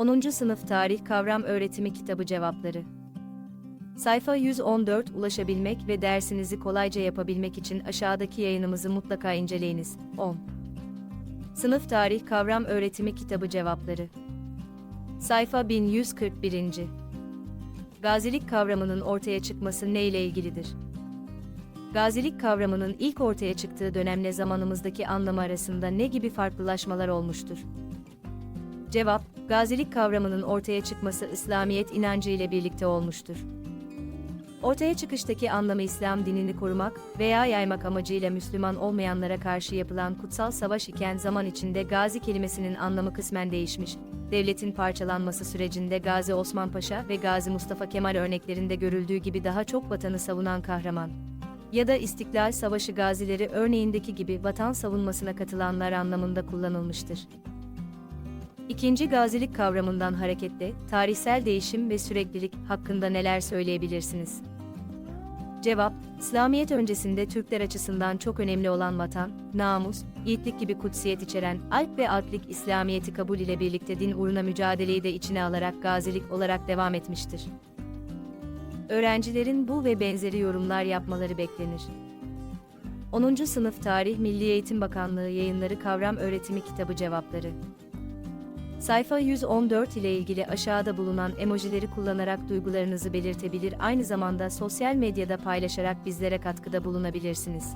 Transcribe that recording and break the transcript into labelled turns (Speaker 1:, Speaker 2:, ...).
Speaker 1: 10. Sınıf Tarih Kavram Öğretimi Kitabı Cevapları Sayfa 114 Ulaşabilmek ve dersinizi kolayca yapabilmek için aşağıdaki yayınımızı mutlaka inceleyiniz. 10. Sınıf Tarih Kavram Öğretimi Kitabı Cevapları Sayfa 1141. Gazilik kavramının ortaya çıkması ne ile ilgilidir? Gazilik kavramının ilk ortaya çıktığı dönemle zamanımızdaki anlamı arasında ne gibi farklılaşmalar olmuştur? Cevap, gazilik kavramının ortaya çıkması İslamiyet inancı ile birlikte olmuştur. Ortaya çıkıştaki anlamı İslam dinini korumak veya yaymak amacıyla Müslüman olmayanlara karşı yapılan kutsal savaş iken zaman içinde gazi kelimesinin anlamı kısmen değişmiş. Devletin parçalanması sürecinde Gazi Osman Paşa ve Gazi Mustafa Kemal örneklerinde görüldüğü gibi daha çok vatanı savunan kahraman ya da İstiklal Savaşı gazileri örneğindeki gibi vatan savunmasına katılanlar anlamında kullanılmıştır. İkinci gazilik kavramından hareketle tarihsel değişim ve süreklilik hakkında neler söyleyebilirsiniz? Cevap, İslamiyet öncesinde Türkler açısından çok önemli olan vatan, namus, yiğitlik gibi kutsiyet içeren alp ve alplik İslamiyeti kabul ile birlikte din uğruna mücadeleyi de içine alarak gazilik olarak devam etmiştir. Öğrencilerin bu ve benzeri yorumlar yapmaları beklenir. 10. Sınıf Tarih Milli Eğitim Bakanlığı Yayınları Kavram Öğretimi Kitabı Cevapları Sayfa 114 ile ilgili aşağıda bulunan emojileri kullanarak duygularınızı belirtebilir aynı zamanda sosyal medyada paylaşarak bizlere katkıda bulunabilirsiniz.